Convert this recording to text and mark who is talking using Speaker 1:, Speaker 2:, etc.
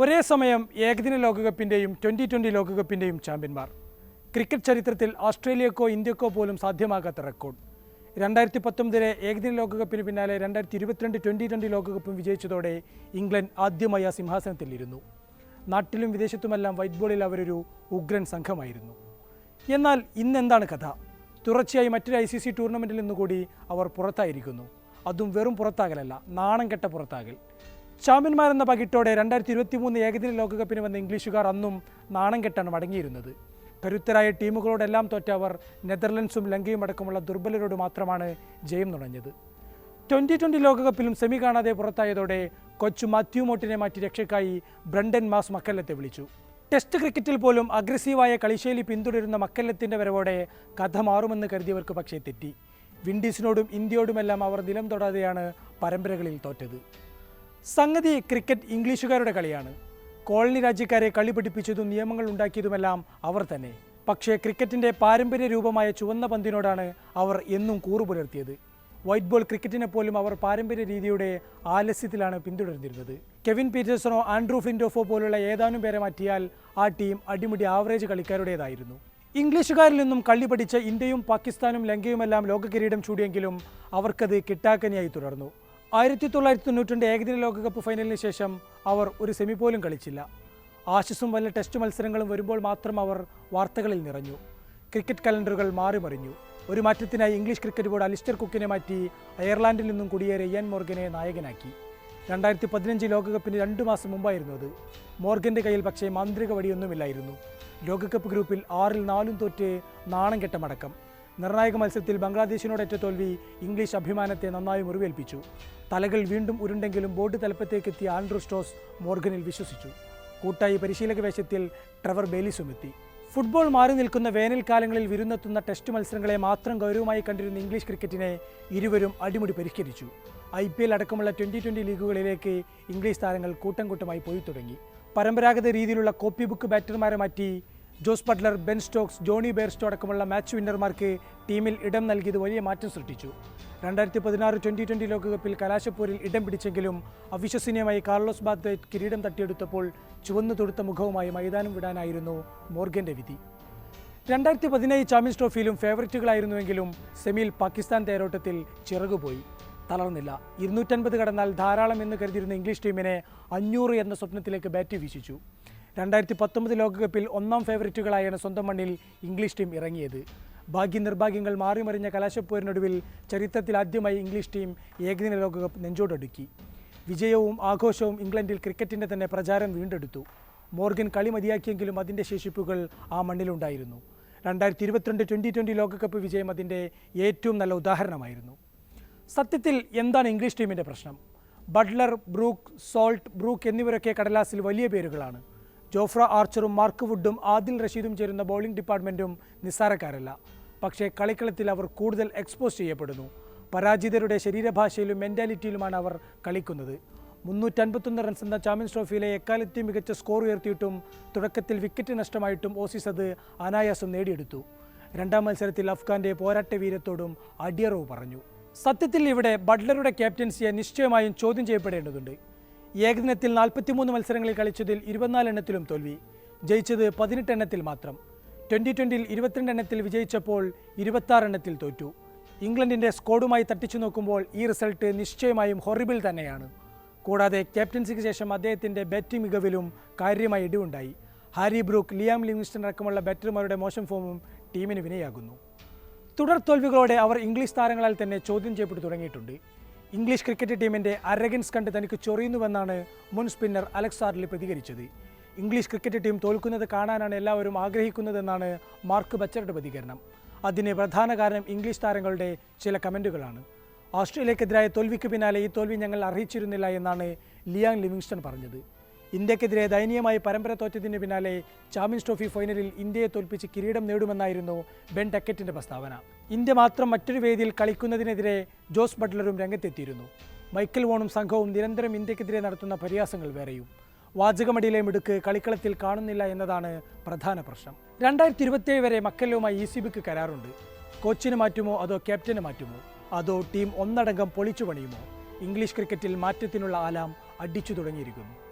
Speaker 1: ഒരേ സമയം ഏകദിന ലോകകപ്പിന്റെയും ട്വന്റി ട്വന്റി ലോകകപ്പിന്റെയും ചാമ്പ്യന്മാർ. ക്രിക്കറ്റ് ചരിത്രത്തിൽ ഓസ്ട്രേലിയക്കോ ഇന്ത്യക്കോ പോലും സാധ്യമാകാത്ത റെക്കോർഡ് രണ്ടായിരത്തി പത്തൊമ്പതിലെ ഏകദിന ലോകകപ്പിന് പിന്നാലെ രണ്ടായിരത്തി ഇരുപത്തിരണ്ട് ട്വന്റി ട്വന്റി ലോകകപ്പും വിജയിച്ചതോടെ ഇംഗ്ലണ്ട് ആദ്യമായി ആ സിംഹാസനത്തിലിരുന്നു. നാട്ടിലും വിദേശത്തുമെല്ലാം വൈറ്റ് ബോളിൽ അവരൊരു ഉഗ്രൻ സംഘമായിരുന്നു. എന്നാൽ ഇന്നെന്താണ് കഥ? തുടർച്ചയായി മറ്റൊരു ഐ സി സി ടൂർണമെന്റിൽ നിന്നുകൂടി അവർ പുറത്തായിരിക്കുന്നു. അതും വെറും പുറത്താകലല്ല നാണം കെട്ട പുറത്താകൽ. ചാമ്പ്യന്മാരെന്ന പകിട്ടോടെ രണ്ടായിരത്തി ഇരുപത്തി മൂന്ന് ഏകദിന ലോകകപ്പിന് വന്ന ഇംഗ്ലീഷുകാർ അന്നും നാണം കെട്ടാണ് മടങ്ങിയിരുന്നത്. കരുത്തരായ ടീമുകളോടെല്ലാം തോറ്റ അവർ നെതർലൻഡ്സും ലങ്കയും അടക്കമുള്ള ദുർബലരോട് മാത്രമാണ് ജയം നുണഞ്ഞത്. ട്വന്റി ട്വന്റി ലോകകപ്പിലും സെമി കാണാതെ പുറത്തായതോടെ കൊച്ചു മാത്യു മോട്ടിനെ മാറ്റി രക്ഷയ്ക്കായി ബ്രണ്ടൻ മാസ് മക്കല്ലത്തെ വിളിച്ചു. ടെസ്റ്റ് ക്രിക്കറ്റിൽ പോലും അഗ്രസീവായ കളിശൈലി പിന്തുടരുന്ന മക്കല്ലത്തിന്റെ വരവോടെ കഥ മാറുമെന്ന് കരുതിയവർക്ക് പക്ഷേ തെറ്റി. വിൻഡീസിനോടും ഇന്ത്യയോടുമെല്ലാം അവർ നിലം തൊടാതെയാണ് പരമ്പരകളിൽ തോറ്റത്. സംഗതി ക്രിക്കറ്റ് ഇംഗ്ലീഷുകാരുടെ കളിയാണ്. കോളനി രാജ്യക്കാരെ കളി പഠിപ്പിച്ചതും നിയമങ്ങൾ ഉണ്ടാക്കിയതുമെല്ലാം അവർ തന്നെ. പക്ഷേ ക്രിക്കറ്റിന്റെ പാരമ്പര്യ രൂപമായ ചുവന്ന പന്തിനോടാണ് അവർ എന്നും കൂറു പുലർത്തിയത് വൈറ്റ് ബോൾ ക്രിക്കറ്റിനെ പോലും അവർ പാരമ്പര്യ രീതിയുടെ ആലസ്യത്തിലാണ് പിന്തുടർന്നിരുന്നത്. കെവിൻ പീറ്റേഴ്സണോ ആൻഡ്രൂ ഫ്ലിൻഡോഫോ പോലുള്ള ഏതാനും പേരെ മാറ്റിയാൽ ആ ടീം അടിമുടി ആവറേജ് കളിക്കാരുടേതായിരുന്നു. ഇംഗ്ലീഷുകാരിൽ നിന്നും കള്ളി പഠിച്ച ഇന്ത്യയും പാകിസ്ഥാനും ലങ്കയുമെല്ലാം ലോക കിരീടം ചൂടിയെങ്കിലും അവർക്കത് കിട്ടാക്കനിയായി തുടർന്നു. ആയിരത്തി തൊള്ളായിരത്തി തൊണ്ണൂറ്റിരണ്ട് ഏകദിന ലോകകപ്പ് ഫൈനലിന് ശേഷം അവർ ഒരു സെമി പോലും കളിച്ചില്ല. ആശിസും വല്ല ടെസ്റ്റ് മത്സരങ്ങളും വരുമ്പോൾ മാത്രം അവർ വാർത്തകളിൽ നിറഞ്ഞു. ക്രിക്കറ്റ് കലണ്ടറുകൾ മാറിമറിഞ്ഞു. ഒരു മാറ്റത്തിനായി ഇംഗ്ലീഷ് ക്രിക്കറ്റ് ബോർഡ് അലിസ്റ്റർ കുക്കിനെ മാറ്റി അയർലാൻഡിൽ നിന്നും കുടിയേറിയ ഇയൻ മോർഗനെ നായകനാക്കി. രണ്ടായിരത്തി പതിനഞ്ച് ലോകകപ്പിന് രണ്ടു മാസം മുമ്പായിരുന്നു അത്. മോർഗന്റെ കയ്യിൽ പക്ഷേ മാന്ത്രിക വടിയൊന്നുമില്ലായിരുന്നു. ലോകകപ്പ് ഗ്രൂപ്പിൽ ആറിൽ നാലും തോറ്റ് നാണം കെട്ട മടക്കം. നിർണായക മത്സരത്തിൽ ബംഗ്ലാദേശിനോടേറ്റ തോൽവി ഇംഗ്ലീഷ് അഭിമാനത്തെ നന്നായി മുറിവേൽപ്പിച്ചു. തലകൾ വീണ്ടും ഉരുണ്ടെങ്കിലും ബോർഡ് തലപ്പത്തേക്കെത്തിയ ആൻഡ്രൂ സ്റ്റോസ് മോർഗനിൽ വിശ്വസിച്ചു. കൂട്ടായി പരിശീലക വേഷത്തിൽ ട്രെവർ ബേലിസും എത്തി. ഫുട്ബോൾ മാറി നിൽക്കുന്ന വേനൽക്കാലങ്ങളിൽ വിരുന്നെത്തുന്ന ടെസ്റ്റ് മത്സരങ്ങളെ മാത്രം ഗൗരവമായി കണ്ടിരുന്ന ഇംഗ്ലീഷ് ക്രിക്കറ്റിനെ ഇരുവരും അടിമുടി പരിഷ്കരിച്ചു. ഐ പി എൽ അടക്കമുള്ള ട്വന്റി ട്വന്റി ലീഗുകളിലേക്ക് ഇംഗ്ലീഷ് താരങ്ങൾ കൂട്ടം കൂട്ടമായി പോയി തുടങ്ങി. പരമ്പരാഗത രീതിയിലുള്ള കോപ്പി ബുക്ക് ബാറ്റർമാരെ മാറ്റി Jos Buttler Ben Stokes Jonny Bairstow അടക്കമുള്ള മാച്ച് വിന്നർമാർക്ക് ടീമിൽ ഇടം നൽകിയത് വലിയ മാറ്റം സൃഷ്ടിച്ചു. രണ്ടായിരത്തി പതിനാറ് ട്വന്റി ട്വന്റി ലോകകപ്പിൽ കലാശപ്പൂരിൽ ഇടം പിടിച്ചെങ്കിലും അവിശ്വസനീയമായി കാർലോസ് ബാത്ത് കിരീടം തട്ടിയെടുത്തപ്പോൾ ചുവന്നു തൊടുത്ത മുഖവുമായി മൈതാനം വിടാനായിരുന്നു മോർഗന്റെ വിധി. രണ്ടായിരത്തി പതിനേഴ് ചാമ്പ്യൻസ് ട്രോഫിയിലും ഫേവററ്റുകളായിരുന്നുവെങ്കിലും സെമിയിൽ പാകിസ്ഥാൻ തേരോട്ടത്തിൽ ചിറകുപോയി. തളർന്നില്ല. ഇരുന്നൂറ്റൻപത് കടന്നാൽ ധാരാളം എന്ന് കരുതിയിരുന്ന ഇംഗ്ലീഷ് ടീമിനെ അഞ്ഞൂറ് എന്ന സ്വപ്നത്തിലേക്ക് ബാറ്റ് വീശിച്ചു. രണ്ടായിരത്തി പത്തൊമ്പത് ലോകകപ്പിൽ ഒന്നാം ഫേവററ്റുകളായാണ് സ്വന്തം മണ്ണിൽ ഇംഗ്ലീഷ് ടീം ഇറങ്ങിയത്. ഭാഗ്യ നിർഭാഗ്യങ്ങൾ മാറിമറിഞ്ഞ കലാശപ്പോരിനൊടുവിൽ ചരിത്രത്തിൽ ആദ്യമായി ഇംഗ്ലീഷ് ടീം ഏകദിന ലോകകപ്പ് നെഞ്ചോടൊടുക്കി വിജയവും ആഘോഷവും ഇംഗ്ലണ്ടിൽ ക്രിക്കറ്റിന്റെ തന്നെ പ്രചാരം വീണ്ടെടുത്തു. മോർഗൻ കളി മതിയാക്കിയെങ്കിലും അതിന്റെ ശേഷിപ്പുകൾ ആ മണ്ണിലുണ്ടായിരുന്നു. രണ്ടായിരത്തി ഇരുപത്തിരണ്ട് ട്വന്റി ട്വന്റി ലോകകപ്പ് വിജയം അതിന്റെ ഏറ്റവും നല്ല ഉദാഹരണമായിരുന്നു. സത്യത്തിൽ എന്താണ് ഇംഗ്ലീഷ് ടീമിന്റെ പ്രശ്നം? ബട്ട്ലർ ബ്രൂക്ക് സോൾട്ട് ബ്രൂക്ക് എന്നിവരൊക്കെ കടലാസിൽ വലിയ പേരുകളാണ്. ജോഫ്ര ആർച്ചറും മാർക്ക് വുഡും ആദിൽ റഷീദും ചേരുന്ന ബൗളിംഗ് ഡിപ്പാർട്ട്മെന്റും നിസ്സാരക്കാരല്ല. പക്ഷേ കളിക്കളത്തിൽ അവർ കൂടുതൽ എക്സ്പോസ് ചെയ്യപ്പെടുന്നു. പരാജിതരുടെ ശരീരഭാഷയിലും മെന്റാലിറ്റിയിലുമാണ് അവർ കളിക്കുന്നത്. മുന്നൂറ്റൻപത്തൊന്ന് റൺസ് എന്ന ചാമ്പ്യൻസ് ട്രോഫിയിലെ എക്കാലത്തെയും മികച്ച സ്കോർ ഉയർത്തിയിട്ടും തുടക്കത്തിൽ വിക്കറ്റ് നഷ്ടമായിട്ടും ഓസീസ് അത് അനായാസം നേടിയെടുത്തു. രണ്ടാം മത്സരത്തിൽ അഫ്ഗാന്റെ പോരാട്ട വീരത്തോടും അടിയറവ് പറഞ്ഞു. സത്യത്തിൽ ഇവിടെ ബട്ട്ലറുടെ ക്യാപ്റ്റൻസിയെ നിശ്ചയമായും ചോദ്യം ചെയ്യപ്പെടേണ്ടതുണ്ട്. ഏകദിനത്തിൽ നാൽപ്പത്തിമൂന്ന് മത്സരങ്ങളിൽ കളിച്ചതിൽ ഇരുപത്തിനാല് എണ്ണത്തിലും തോൽവി. ജയിച്ചത് പതിനെട്ട് എണ്ണത്തിൽ മാത്രം. ട്വന്റി ട്വന്റിയിൽ ഇരുപത്തിരണ്ട് എണ്ണത്തിൽ വിജയിച്ചപ്പോൾ ഇരുപത്താറ് എണ്ണത്തിൽ തോറ്റു. ഇംഗ്ലണ്ടിന്റെ സ്കോഡുമായി തട്ടിച്ചു നോക്കുമ്പോൾ ഈ റിസൾട്ട് നിശ്ചയമായും ഹൊറിബിൾ തന്നെയാണ്. കൂടാതെ ക്യാപ്റ്റൻസിക്ക് ശേഷം അദ്ദേഹത്തിന്റെ ബാറ്റിംഗ് മികവിലും കാര്യമായി ഇടിവുണ്ടായി. ഹാരി ബ്രൂക്ക് ലിയാം ലിവിങ്സ്റ്റൺ അടക്കമുള്ള ബാറ്റർമാരുടെ മോശം ഫോമും ടീമിന് വിനയാകുന്നു. തുടർ തോൽവികളോടെ അവർ ഇംഗ്ലീഷ് താരങ്ങളാൽ തന്നെ ചോദ്യം ചെയ്യപ്പെട്ടു തുടങ്ങിയിട്ടുണ്ട്. ഇംഗ്ലീഷ് ക്രിക്കറ്റ് ടീമിന്റെ അരഗൻസ് കണ്ട് തനിക്ക് ചൊറിയുന്നുവെന്നാണ് മുൻ സ്പിന്നർ അലക്സ് ആർലി പ്രതികരിച്ചത്. ഇംഗ്ലീഷ് ക്രിക്കറ്റ് ടീം തോൽക്കുന്നത് കാണാനാണ് എല്ലാവരും ആഗ്രഹിക്കുന്നതെന്നാണ് മാർക്ക് ബച്ചറുടെ പ്രതികരണം. അതിന് പ്രധാന കാരണം ഇംഗ്ലീഷ് താരങ്ങളുടെ ചില കമന്റുകളാണ്. ഓസ്ട്രേലിയക്കെതിരായ തോൽവിക്ക് പിന്നാലെ ഈ തോൽവി ഞങ്ങൾ അറിയിച്ചിരുന്നില്ല എന്നാണ് ലിയാങ് ലിവിങ്സ്റ്റൺ പറഞ്ഞത്. ഇന്ത്യക്കെതിരെ ദയനീയമായി പരമ്പര തോറ്റതിന് പിന്നാലെ ചാമ്പ്യൻസ് ട്രോഫി ഫൈനലിൽ ഇന്ത്യയെ തോൽപ്പിച്ച് കിരീടം നേടുമെന്നായിരുന്നു ബെൻ ടക്കറ്റിന്റെ പ്രസ്താവന. ഇന്ത്യ മാത്രം മറ്റൊരു വേദിയിൽ കളിക്കുന്നതിനെതിരെ ജോസ് ബട്ട്ലറും രംഗത്തെത്തിയിരുന്നു. മൈക്കൽ വോണും സംഘവും നിരന്തരം ഇന്ത്യക്കെതിരെ നടത്തുന്ന പരിഹാസങ്ങൾ വേറെയും. വാചകമടിയിലെ മിടുക്ക് കളിക്കളത്തിൽ കാണുന്നില്ല എന്നതാണ് പ്രധാന പ്രശ്നം. രണ്ടായിരത്തി ഇരുപത്തിയേഴ് വരെ മക്കല്ലുമായി ഇ സി ബിക്ക് കരാറുണ്ട്. കോച്ചിന് മാറ്റുമോ അതോ ക്യാപ്റ്റന് മാറ്റുമോ? അതോ ടീം ഒന്നടങ്കം പൊളിച്ചു പണിയുമോ ഇംഗ്ലീഷ് ക്രിക്കറ്റിൽ മാറ്റത്തിനുള്ള ആലാം അടിച്ചു തുടങ്ങിയിരിക്കുന്നു.